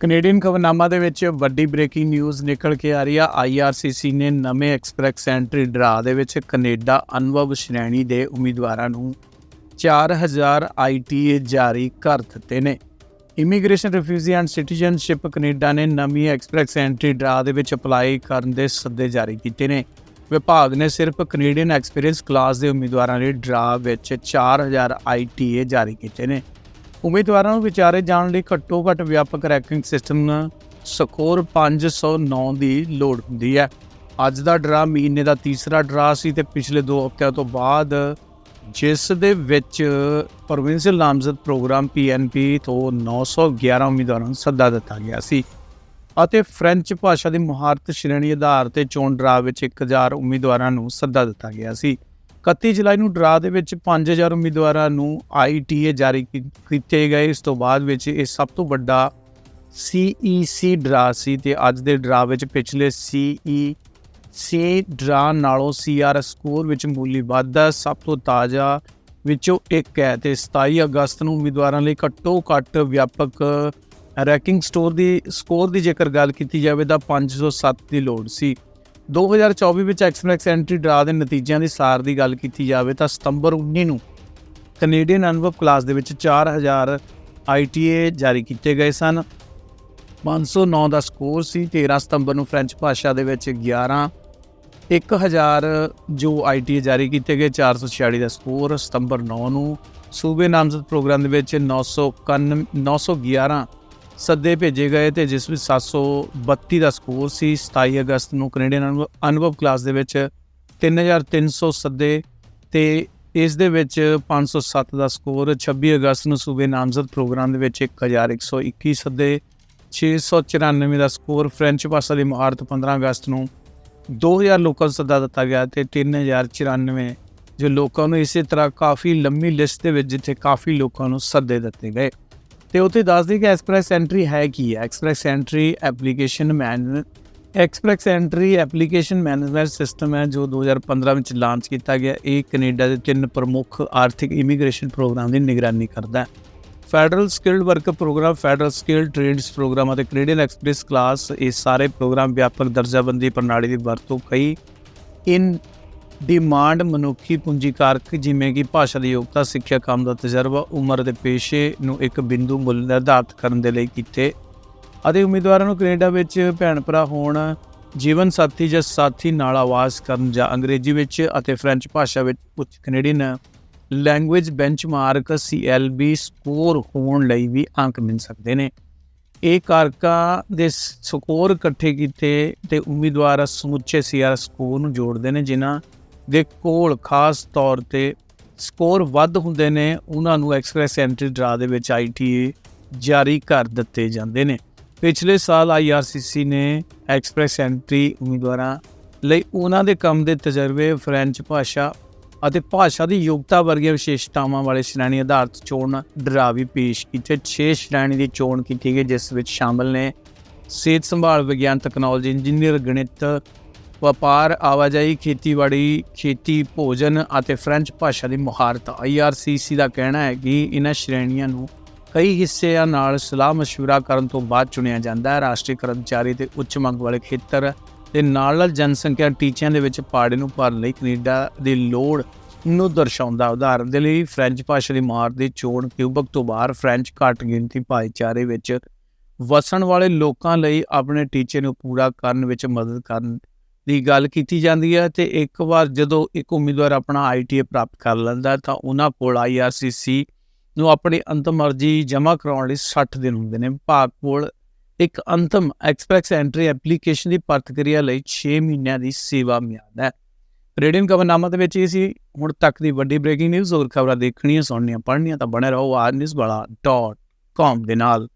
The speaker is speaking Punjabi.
ਕੈਨੇਡੀਅਨ ਖਬਰਨਾਮਾ ਦੇ ਵਿੱਚ ਵੱਡੀ ਬ੍ਰੇਕਿੰਗ ਨਿਊਜ਼ ਨਿਕਲ ਕੇ ਆ ਰਹੀ ਆ। IRCC ਨੇ ਨਵੇਂ ਐਕਸਪ੍ਰੈਸ ਐਂਟਰੀ ਡਰਾ ਦੇ ਵਿੱਚ ਕੈਨੇਡਾ ਅਨੁਭਵ ਸ਼੍ਰੇਣੀ ਦੇ ਉਮੀਦਵਾਰਾਂ ਨੂੰ 4000 ITA ਜਾਰੀ ਕਰ ਦਿੱਤੇ ਨੇ। Immigration refugee and citizenship Canada ਨੇ ਨਵੀਂ ਐਕਸਪ੍ਰੈਸ ਐਂਟਰੀ ਡਰਾ ਦੇ ਵਿੱਚ ਅਪਲਾਈ ਕਰਨ ਦੇ ਸੱਦੇ ਜਾਰੀ ਕੀਤੇ ਨੇ। ਵਿਭਾਗ ਨੇ ਸਿਰਫ ਕੈਨੇਡੀਅਨ ਐਕਸਪੀਰੀਅੰਸ ਕਲਾਸ ਦੇ ਉਮੀਦਵਾਰਾਂ ਲਈ ਡਰਾ ਵਿੱਚ 4000 ITA ਜਾਰੀ ਕੀਤੇ ਨੇ। ਉਮੀਦਵਾਰਾਂ ਨੂੰ ਵਿਚਾਰੇ ਜਾਣ ਲਈ ਘੱਟੋ ਘੱਟ ਵਿਆਪਕ ਰੈਂਕਿੰਗ ਸਿਸਟਮ ਸਕੋਰ 509 ਦੀ ਲੋੜ ਹੁੰਦੀ ਹੈ। ਅੱਜ ਦਾ ਡਰਾ ਮਹੀਨੇ ਦਾ ਤੀਸਰਾ ਡਰਾ ਸੀ ਤੇ ਪਿਛਲੇ 2 ਹਫ਼ਤਿਆਂ ਤੋਂ ਬਾਅਦ ਜਿਸ ਦੇ ਵਿੱਚ ਪ੍ਰੋਵਿੰਸ਼ੀਅਲ ਨਾਮਜ਼ਦ ਪ੍ਰੋਗਰਾਮ PNP ਤੋਂ 911 ਉਮੀਦਵਾਰਾਂ ਨੂੰ ਸੱਦਾ ਦਿੱਤਾ ਗਿਆ ਸੀ ਅਤੇ ਫ੍ਰੈਂਚ ਭਾਸ਼ਾ ਦੀ ਮੁਹਾਰਤ ਸ਼੍ਰੇਣੀ ਆਧਾਰ ਤੇ ਚੋਣ ਡਰਾ ਵਿੱਚ 1000 ਉਮੀਦਵਾਰਾਂ ਨੂੰ ਸੱਦਾ ਦਿੱਤਾ ਗਿਆ ਸੀ। 31 ਜੁਲਾਈ ਨੂੰ ਡਰਾ ਦੇ ਵਿੱਚ 5000 ਉਮੀਦਵਾਰਾਂ ਨੂੰ ITA ਜਾਰੀ ਕੀਤੇ ਗਏ। ਇਸ ਤੋਂ ਬਾਅਦ ਵਿੱਚ ਇਹ ਸਭ ਤੋਂ ਵੱਡਾ CEC ਡਰਾ ਸੀ ਤੇ ਅੱਜ ਦੇ ਡਰਾ ਵਿੱਚ ਪਿਛਲੇ CEC ਡਰਾ ਨਾਲੋਂ CR ਸਕੋਰ ਵਿੱਚ ਮੂਲੀ ਵਾਧਾ ਸਭ ਤੋਂ ਤਾਜ਼ਾ ਵਿੱਚੋਂ ਇੱਕ ਹੈ ਤੇ 27 ਅਗਸਤ ਨੂੰ ਉਮੀਦਵਾਰਾਂ ਲਈ ਘੱਟੋ ਘੱਟ ਵਿਆਪਕ ਰੈਂਕਿੰਗ ਸਟੋਰ ਦੀ, ਸਕੋਰ ਦੀ ਜੇਕਰ ਗੱਲ ਕੀਤੀ ਜਾਵੇ ਤਾਂ 507 ਦੀ ਲੋੜ ਸੀ। 2024 ਵਿੱਚ ਐਕਸਪ੍ਰੈਸ ਐਂਟਰੀ ਡਰਾ ਦੇ ਨਤੀਜਿਆਂ ਦੀ ਸਾਰ ਦੀ ਗੱਲ ਕੀਤੀ ਜਾਵੇ ਤਾਂ ਸਤੰਬਰ 19 ਨੂੰ ਕੈਨੇਡੀਅਨ ਅਨੁਭਵ ਕਲਾਸ ਦੇ ਵਿੱਚ 4000 ITA ਜਾਰੀ ਕੀਤੇ ਗਏ ਸਨ। 509 ਦਾ ਸਕੋਰ ਸੀ 13 ਸਤੰਬਰ ਨੂੰ ਫ੍ਰੈਂਚ ਭਾਸ਼ਾ ਦੇ ਵਿੱਚ 11 1000 ਜੋ ITA ਜਾਰੀ ਕੀਤੇ ਗਏ 446 ਦਾ ਸਕੋਰ। ਸਤੰਬਰ 9 ਨੂੰ ਸੂਬੇ ਨਾਮਜ਼ਦ ਪ੍ਰੋਗਰਾਮ ਦੇ ਵਿੱਚ 991 911 ਸੱਦੇ ਭੇਜੇ ਗਏ ਤੇ ਜਿਸ ਵਿੱਚ 732 ਦਾ ਸਕੋਰ ਸੀ। 27 ਅਗਸਤ ਨੂੰ ਕੈਨੇਡੀਅਨ ਅਨੁਭ- ਅਨੁਭਵ ਕਲਾਸ ਦੇ ਵਿੱਚ 3300 ਸੱਦੇ ਤੇ ਇਸ ਦੇ ਵਿੱਚ 507 ਦਾ ਸਕੋਰ 26 ਅਗਸਤ ਨੂੰ ਸੂਬੇ ਨਾਮਜ਼ਦ ਪ੍ਰੋਗਰਾਮ ਦੇ ਵਿੱਚ 1121 ਸੱਦੇ 694 ਦਾ ਸਕੋਰ, ਫ੍ਰੈਂਚ ਭਾਸ਼ਾ ਦੀ ਮਹਾਰਤ 15 ਅਗਸਤ ਨੂੰ 2000 ਲੋਕਾਂ ਨੂੰ ਸੱਦਾ ਦਿੱਤਾ ਗਿਆ ਤੇ 3094 ਜੋ ਲੋਕਾਂ ਨੂੰ ਇਸੇ ਤਰ੍ਹਾਂ ਕਾਫੀ ਲੰਮੀ ਲਿਸਟ ਦੇ ਵਿੱਚ ਜਿੱਥੇ ਕਾਫੀ ਲੋਕਾਂ ਨੂੰ ਸੱਦੇ ਦਿੱਤੇ ਗਏ। ਤੇ ਉੱਥੇ ਦੱਸਦੇ ਕਿ ਐਕਸਪ੍ਰੈਸ ਐਂਟਰੀ ਹੈ ਕੀ ਹੈ? Express entry application man, express entry application management system ਹੈ ਜੋ 2015 ਵਿੱਚ ਲਾਂਚ ਕੀਤਾ ਗਿਆ। ਇਹ ਕੈਨੇਡਾ ਦੇ ਤਿੰਨ ਪ੍ਰਮੁੱਖ ਆਰਥਿਕ ਇਮੀਗ੍ਰੇਸ਼ਨ ਪ੍ਰੋਗਰਾਮ ਦੀ ਨਿਗਰਾਨੀ ਕਰਦਾ ਹੈ। Federal skilled worker program, federal skilled trades program ਅਤੇ ਕੈਨੇਡੀਅਨ ਐਕਸਪ੍ਰੈਸ ਕਲਾਸ, ਇਹ ਸਾਰੇ ਪ੍ਰੋਗਰਾਮ ਵਿਆਪਕ ਦਰਜਾਬੰਦੀ ਪ੍ਰਣਾਲੀ ਦੀ ਵਰਤੋਂ ਕਈ ਇਨ ਡਿਮਾਂਡ ਮਨੁੱਖੀ ਪੂੰਜੀਕਾਰਕ ਜਿਵੇਂ ਕਿ ਭਾਸ਼ਾ ਦੀ ਯੋਗਤਾ, ਸਿੱਖਿਆ ਕੰਮ ਦਾ ਤਜਰਬਾ, ਉਮਰ ਅਤੇ ਪੇਸ਼ੇ ਨੂੰ ਇੱਕ ਬਿੰਦੂ ਮੁੱਲ ਨਿਰਧਾਰਤ ਕਰਨ ਦੇ ਲਈ ਕੀਤੇ। ਅਤੇ ਉਮੀਦਵਾਰਾਂ ਨੂੰ ਕੈਨੇਡਾ ਵਿੱਚ ਭੈਣ ਭਰਾ ਹੋਣ, ਜੀਵਨ ਸਾਥੀ ਜਾਂ ਸਾਥੀ ਨਾਲ ਆਵਾਜ਼ ਕਰਨ ਜਾਂ ਅੰਗਰੇਜ਼ੀ ਵਿੱਚ ਅਤੇ ਫ੍ਰੈਂਚ ਭਾਸ਼ਾ ਵਿੱਚ ਉੱਚ Canadian language benchmark CLB score ਹੋਣ ਲਈ ਵੀ ਅੰਕ ਮਿਲ ਸਕਦੇ ਨੇ। ਇਹ ਕਾਰਕਾਂ ਦੇ ਸਕੋਰ ਇਕੱਠੇ ਕੀਤੇ ਤੇ ਉਮੀਦਵਾਰ ਸਮੁੱਚੇ CR ਸਕੋਰ ਨੂੰ ਜੋੜਦੇ ਨੇ, ਜਿਨ੍ਹਾਂ ਦੇ ਕੋਲ ਖਾਸ ਤੌਰ ਤੇ ਸਕੋਰ ਵੱਧ ਹੁੰਦੇ ਨੇ, ਉਹਨਾਂ ਨੂੰ ਐਕਸਪ੍ਰੈਸ ਐਂਟਰੀ ਡਰਾ ਦੇ ਵਿੱਚ ITA ਜਾਰੀ ਕਰ ਦਿੱਤੇ ਜਾਂਦੇ ਨੇ। ਪਿਛਲੇ ਸਾਲ IRCC ਨੇ ਐਕਸਪ੍ਰੈਸ ਐਂਟਰੀ ਉਮੀਦਵਾਰਾਂ ਲਈ ਉਹਨਾਂ ਦੇ ਕੰਮ ਦੇ ਤਜਰਬੇ, ਫ੍ਰੈਂਚ ਭਾਸ਼ਾ ਅਤੇ ਭਾਸ਼ਾ ਦੀ ਯੋਗਤਾ ਵਰਗੀਆਂ ਵਿਸ਼ੇਸ਼ਤਾਵਾਂ ਵਾਲੇ ਸ਼੍ਰੇਣੀ ਆਧਾਰਿਤ ਚੋਣ ਡਰਾ ਵੀ ਪੇਸ਼ ਕੀਤੇ। 6 ਸ਼੍ਰੇਣੀ ਦੀ ਚੋਣ ਕੀਤੀ ਗਈ, ਜਿਸ ਵਿੱਚ ਸ਼ਾਮਲ ਨੇ ਸਿਹਤ ਸੰਭਾਲ ਵਿਗਿਆਨ, ਤਕਨਾਲੋਜੀ, ਇੰਜੀਨੀਅਰ, ਗਣਿਤ ਵਪਾਰ ਆਵਾਜਾਈ ਖੇਤੀਬਾੜੀ ਖੇਤੀ ਭੋਜਨ ਅਤੇ ਫ੍ਰੈਂਚ ਭਾਸ਼ਾ ਦੀ ਮੁਹਾਰਤ IRCC ਦਾ ਕਹਿਣਾ ਹੈ ਕਿ ਇਹਨਾਂ ਸ਼੍ਰੇਣੀਆਂ ਨੂੰ ਕਈ ਹਿੱਸਿਆਂ ਨਾਲ ਸਲਾਹ مشورہ ਕਰਨ ਤੋਂ ਬਾਅਦ ਚੁਣਿਆ ਜਾਂਦਾ ਹੈ ਰਾਸ਼ਟਰੀ ਕਰਮਚਾਰੀ ਤੇ ਉੱਚ ਮੰਗ ਵਾਲੇ ਖੇਤਰ ਦੇ ਨਾਲ ਨਾਲ ਜਨਸੰਖਿਆ ਟੀਚਿਆਂ ਦੇ ਵਿੱਚ ਪਾੜੇ ਨੂੰ ਭਰਨ ਲਈ ਕੈਨੇਡਾ ਦੀ ਲੋੜ ਨੂੰ ਦਰਸਾਉਂਦਾ ਉਦਾਹਰਨ ਦੇ ਲਈ ਫ੍ਰੈਂਚ ਭਾਸ਼ਾ ਦੀ ਮਾਰ ਦੀ ਚੋਣ ਕਿਊਬਕ ਤੋਂ ਬਾਹਰ ਫ੍ਰੈਂਚ ਘੱਟ ਗਿਣਤੀ ਭਾਈਚਾਰੇ ਵਿੱਚ ਵਸਣ ਵਾਲੇ ਲੋਕਾਂ ਲਈ ਆਪਣੇ ਟੀਚੇ ਨੂੰ ਪੂਰਾ ਕਰਨ ਵਿੱਚ ਮਦਦ ਕਰਨ ਦੀ ਗੱਲ ਕੀਤੀ ਜਾਂਦੀ ਹੈ ਤੇ ਇੱਕ ਵਾਰ ਜਦੋਂ ਇੱਕ ਉਮੀਦਵਾਰ ਆਪਣਾ ITA ਪ੍ਰਾਪਤ ਕਰ ਲੈਂਦਾ ਤਾਂ ਉਹਨਾਂ ਕੋਲ IRCC ਨੂੰ ਆਪਣੀ ਅੰਤਮ ਅਰਜ਼ੀ ਜਮ੍ਹਾਂ ਕਰਾਉਣ ਲਈ 60 ਦਿਨ ਹੁੰਦੇ ਨੇ। ਵਿਭਾਗ ਕੋਲ ਇੱਕ ਅੰਤਮ ਐਕਸਪ੍ਰੈਸ ਐਂਟਰੀ ਐਪਲੀਕੇਸ਼ਨ ਦੀ ਪ੍ਰਤੀਕਿਰਿਆ ਲਈ 6 ਮਹੀਨਿਆਂ ਦੀ ਸੇਵਾ ਮਿਆਦ ਹੈ। ਰੇਡੀਅਨ ਖਬਰਨਾਮਾ ਦੇ ਵਿੱਚ ਇਹ ਸੀ, ਹੁਣ ਤੱਕ ਦੀ ਵੱਡੀ ਬ੍ਰੇਕਿੰਗ ਨਿਊਜ਼, ਹੋਰ ਖਬਰਾਂ ਦੇਖਣੀਆਂ, ਸੁਣਨੀਆਂ, ਪੜ੍ਹਨੀਆਂ ਤਾਂ ਬਣੇ ਰਹੋ ਆਰ ਨਿਊਜ਼ ਵਾਲਾ .com ਦੇ ਨਾਲ।